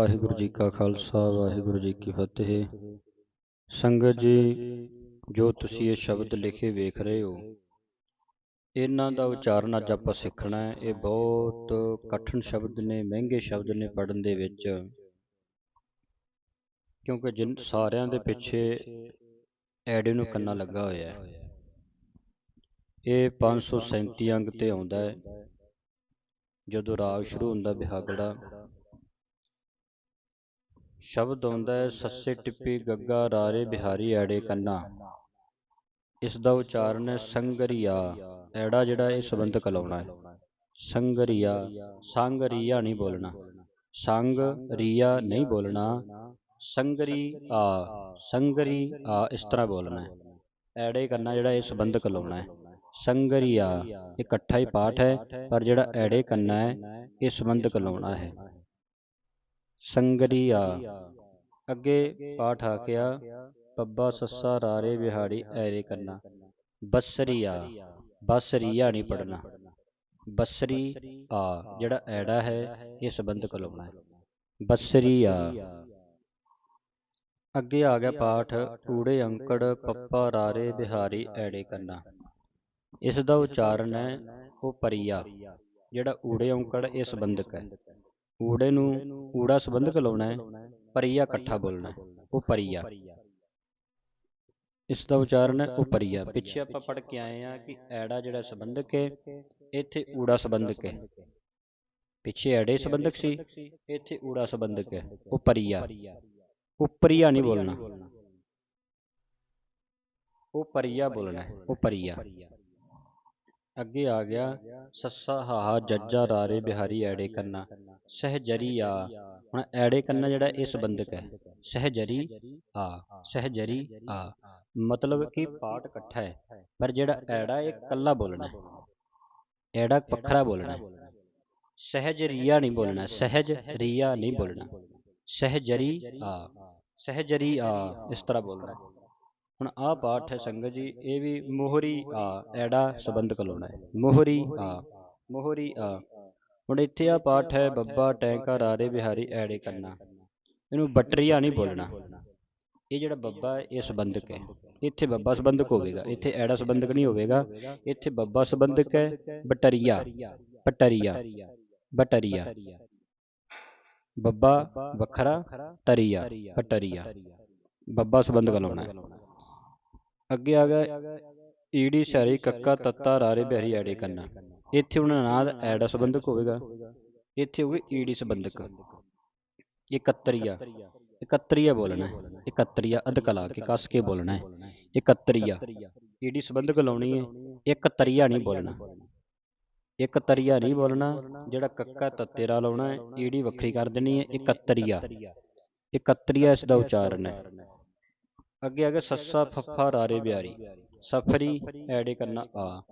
ਵਾਹਿਗੁਰੂ ਜੀ ਕਾ ਖਾਲਸਾ, ਵਾਹਿਗੁਰੂ ਜੀ ਕੀ ਫਤਿਹ। ਸੰਗਤ ਜੀ, ਜੋ ਤੁਸੀਂ ਇਹ ਸ਼ਬਦ ਲਿਖੇ ਵੇਖ ਰਹੇ ਹੋ, ਇਹਨਾਂ ਦਾ ਉਚਾਰਨ ਅੱਜ ਆਪਾਂ ਸਿੱਖਣਾ ਹੈ। ਇਹ ਬਹੁਤ ਕਠਿਨ ਸ਼ਬਦ ਨੇ, ਮਹਿੰਗੇ ਸ਼ਬਦ ਨੇ ਪੜਨ ਦੇ ਵਿੱਚ। ਕਿਉਂਕਿ ਜਿਨ ਸਾਰਿਆਂ ਦੇ ਪਿੱਛੇ ਐੜੇ ਨੂੰ ਕੰਨਾ ਲੱਗਾ ਹੋਇਆ ਹੈ। ਇਹ 537 ਅੰਗ ਤੇ ਆਉਂਦਾ ਹੈ। ਜਦੋਂ ਰਾਗ ਸ਼ੁਰੂ ਹੁੰਦਾ ਬਿਹਾਗੜਾ ਸ਼ਬਦ ਆਉਂਦਾ ਹੈ, ਸੱਸੇ ਟਿੱਪੀ ਗੱਗਾ ਰਾਰੇ ਬਿਹਾਰੀ ਐੜੇ ਕੰਨਾ। ਇਸ ਦਾ ਉਚਾਰਨ ਹੈ, ਸੰਗਰੀਆ। ਐੜਾ ਜਿਹੜਾ ਇਹ ਸੰਬੰਧਕ ਕਲਾਉਣਾ ਹੈ। ਸੰਗਰੀਆ ਸੰਗਰੀਆ ਨਹੀਂ ਬੋਲਣਾ। ਸੰਗ ਰੀਆ ਨਹੀਂ ਬੋਲਣਾ। ਸੰਗਰੀ ਆ ਸੰਗਰੀ ਆ ਇਸ ਤਰ੍ਹਾਂ ਬੋਲਣਾ ਹੈ। ਐੜੇ ਕੰਨਾ ਜਿਹੜਾ ਇਹ ਸੰਬੰਧਕ ਕਲਾਉਣਾ ਹੈ। ਸੰਗਰੀਆ। ਇਕੱਠਾ ਹੀ ਪਾਠ ਹੈ, ਪਰ ਜਿਹੜਾ ਐੜੇ ਕੰਨਾ ਹੈ, ਇਹ ਸੰਬੰਧ ਕਲਾਉਣਾ ਹੈ। ਸੰਗਰੀਆ। ਅੱਗੇ ਪਾਠ ਆ ਗਿਆ ਪੱਬਾ ਸੱਸਾ ਰਾਰੇ ਬਿਹਾੜੀ ਐਰੇ ਕੰਨਾ। ਬਸਰੀਆ। ਬਸਰੀਆ। ਨਹੀਂ ਪੜਨਾ ਬਸਰੀ ਆ ਜਿਹੜਾ ਐੜਾ ਹੈ ਇਹ ਸੰਬੰਧਕ ਲਾਉਣਾ ਹੈ ਬਸਰੀਆ। ਅੱਗੇ ਆ ਗਿਆ ਪਾਠ ਊੜੇ ਅੰਕੜ ਪੱਪਾ ਰਾਰੇ ਬਿਹਾਰੀ ਐੜੇ ਕੰਨਾ। ਇਸ ਦਾ ਉਚਾਰਨ ਹੈ ਉਹ ਪਰੀਆ। ਜਿਹੜਾ ਊੜੇ ਔਂਕੜ ਇਹ ਸੰਬੰਧਕ ਹੈ। ਊੜੇ ਨੂੰ ਊੜਾ ਸੰਬੰਧਕ ਲਾਉਣਾ ਹੈ ਪਰੀਆ ਇਕੱਠਾ ਬੋਲਣਾ ਉਹ ਪਰੀਆ। ਇਸ ਦਾ ਉਚਾਰਨ ਹੈ ਉਹ ਪਰੀਆ। ਪਿੱਛੇ ਆਪਾਂ ਪੜ੍ਹ ਕੇ ਆਏ ਆ ਕਿ ਐੜਾ ਜਿਹੜਾ ਸੰਬੰਧਕ ਹੈ ਇੱਥੇ ਊੜਾ ਸੰਬੰਧਕ ਹੈ। ਪਿੱਛੇ ਐੜੇ ਸੰਬੰਧਕ ਸੀ ਇੱਥੇ ਊੜਾ ਸੰਬੰਧਕ ਹੈ ਉਹ ਪਰੀਆ। ਉਪਰੀਆ ਨਹੀਂ ਬੋਲਣਾ। ਉਹ ਪਰੀਆ ਬੋਲਣਾ ਹੈ ਉਹ ਪਰੀਆ। ਅੱਗੇ ਆ ਗਿਆ ਸੱਸਾ ਹਾਹਾ ਜੱਜਾ ਰਾਰੇ ਬਿਹਾਰੀ ਐੜੇ ਕੰਨਾ। ਸਹਜਰੀ ਆ। ਹੁਣ ਐੜੇ ਕੰਨਾ ਜਿਹੜਾ ਇਹ ਸੰਬੰਧਕ ਹੈ। ਸਹਜਰੀ ਆ। ਸਹਜਰੀ ਆ। ਮਤਲਬ ਕਿ ਪਾਠ ਇਕੱਠਾ ਹੈ। ਪਰ ਜਿਹੜਾ ਐੜਾ ਇਹ ਇਕੱਲਾ ਬੋਲਣਾ। ਹੈ ਐੜਾ ਵੱਖਰਾ ਬੋਲਣਾ। ਹੈ ਸਹਿਜ ਰੀਆ ਨਹੀਂ ਬੋਲਣਾ। ਸਹਿਜ ਰੀਆ ਨਹੀਂ ਬੋਲਣਾ। ਸਹਜਰੀ ਆ। ਸਹਜਰੀ ਆ। ਇਸ ਤਰ੍ਹਾਂ ਬੋਲਣਾ। ਹੈ ਹੁਣ ਆਹ ਪਾਠ ਹੈ ਸੰਗਤ ਜੀ ਇਹ ਵੀ ਮੋਹਰੀ ਆ ਐੜਾ ਸੰਬੰਧਕ ਲਾਉਣਾ ਹੈ। ਮੋਹਰੀ ਆ ਮੋਹਰੀ ਆ। ਹੁਣ ਇੱਥੇ ਆ ਪਾਠ ਹੈ ਬੱਬਾ ਟੈਂਕਾ ਰਾਰੇ ਬਿਹਾਰੀ ਐੜੇ ਕਰਨਾ। ਇਹਨੂੰ ਬਟਰੀਆ ਨਹੀਂ ਬੋਲਣਾ। ਇਹ ਜਿਹੜਾ ਬੱਬਾ ਹੈ ਇਹ ਸੰਬੰਧਕ ਹੈ। ਇੱਥੇ ਬੱਬਾ ਸੰਬੰਧਕ ਹੋਵੇਗਾ। ਇੱਥੇ ਐੜਾ ਸੰਬੰਧਕ ਨਹੀਂ ਹੋਵੇਗਾ। ਇੱਥੇ ਬੱਬਾ ਸੰਬੰਧਕ ਹੈ ਬਟਰੀਆ। ਪਟਰੀਆ ਬਟਰੀਆ। ਬੱਬਾ ਵੱਖਰਾ ਟਰੀਆ ਪਟਰੀਆ ਬੱਬਾ ਸੰਬੰਧਕ ਲਾਉਣਾ ਹੈ। ਅੱਗੇ ਆ ਗਿਆ ਈੜੀ ਸ਼ਾਰੀ ਕੱਕਾ ਤੱਤਾ ਰਾਰੇ ਬਿਹਾਰੀ ਐੜੇ ਕੰਨਾ। ਇੱਥੇ ਉਹਨਾਂ ਨਾਲ ਐੜਾ ਸੰਬੰਧਕ ਹੋਵੇਗਾ। ਇੱਥੇ ਹੋਵੇ ਈੜੀ ਸੰਬੰਧਕ। ਇਕੱਤਰੀਆ। ਇਕੱਤਰੀਆ ਬੋਲਣਾ ਹੈ। ਇਕੱਤਰੀਆ ਅਧ ਕੇ ਕੱਸ ਕੇ ਬੋਲਣਾ ਹੈ। ਇਕੱਤਰੀਆ। ਈੜੀ ਸੰਬੰਧਕ ਲਾਉਣੀ ਹੈ। ਇੱਕ ਤਰੀਆ ਨਹੀਂ ਬੋਲਣਾ। ਇੱਕ ਤਰੀਆ ਨਹੀਂ ਬੋਲਣਾ, ਜਿਹੜਾ ਕੱਕਾ ਤੱਤੇਰਾ ਲਾਉਣਾ ਹੈ ਈੜੀ ਵੱਖਰੀ ਕਰ ਦੇਣੀ ਹੈ। ਇਕੱਤਰੀਆ। ਇਕੱਤਰੀਆ ਇਸ ਦਾ ਉਚਾਰਨ ਹੈ। ਅੱਗੇ ਆ ਗਿਆ ਸੱਸਾ ਫੱਫਾ ਰਾਰੇ ਬਿਆਰੀ ਸਫਰੀ ਐੜੇ ਕਰਨਾ ਆ।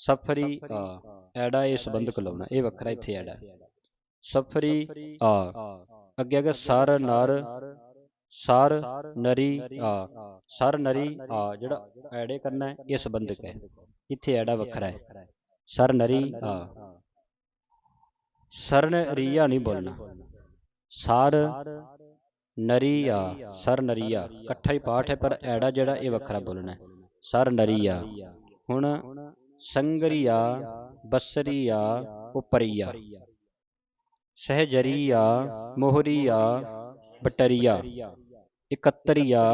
ਸਫਰੀ ਆ। ਐੜਾ ਇਹ ਸੰਬੰਧਕ ਲਾਉਣਾ ਇਹ ਵੱਖਰਾ ਇੱਥੇ ਐੜਾ। ਸਫਰੀ ਆ। ਅੱਗੇ ਆ ਗਿਆ ਸਰ ਨਰ ਸਰ ਨਰੀ ਆ। ਸਰ ਨਰੀ ਆ। ਜਿਹੜਾ ਐੜੇ ਕਰਨਾ ਹੈ ਇਹ ਸੰਬੰਧਕ ਹੈ ਇੱਥੇ ਐੜਾ ਵੱਖਰਾ ਹੈ। ਸਰ ਨਰੀ ਆ। ਸਰਨ ਰੀਆ ਨਹੀਂ ਬੋਲਣਾ। ਸਰ ਨਰੀਆ ਸਰ ਨਰੀਆ। ਇਕੱਠਾ ਹੀ ਪਾਠ ਹੈ ਪਰ ਐੜਾ ਜਿਹੜਾ ਇਹ ਵੱਖਰਾ ਬੋਲਣਾ ਹੈ। ਸਰ ਨਰੀਆ। ਹੁਣ ਸੰਗਰੀਆ ਬਸਰੀਆ ਉਪਰੀਆ। ਸਹਜਰੀਆ ਮੋਹਰੀਆ ਬਟਰੀਆ। ਇਕੱਤਰੀਆ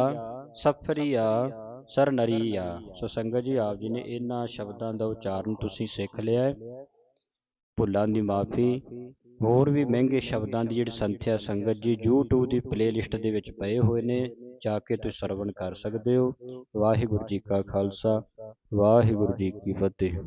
ਸਫਰੀਆ ਸਰਨਰੀਆ ਸੋ ਸੰਗਤ ਜੀ ਆਪ ਜੀ ਨੇ ਇਹਨਾਂ ਸ਼ਬਦਾਂ ਦਾ ਉਚਾਰਨ ਤੁਸੀਂ ਸਿੱਖ ਲਿਆ ਹੈ। ਭੁੱਲਾਂ ਦੀ ਮਾਫੀ ਹੋਰ ਵੀ ਮਹਿੰਗੇ ਸ਼ਬਦਾਂ ਦੀ ਜਿਹੜੀ ਸੰਥਿਆ ਸੰਗਤ ਜੀ, YouTube ਦੀ ਪਲੇਲਿਸਟ ਦੇ ਵਿੱਚ ਪਏ ਹੋਏ ਨੇ, ਜਾ ਕੇ ਤੁਸੀਂ ਸਰਵਣ ਕਰ ਸਕਦੇ ਹੋ। ਵਾਹਿਗੁਰੂ ਜੀ ਕਾ ਖਾਲਸਾ, ਵਾਹਿਗੁਰੂ ਜੀ ਕੀ ਫਤਿਹ।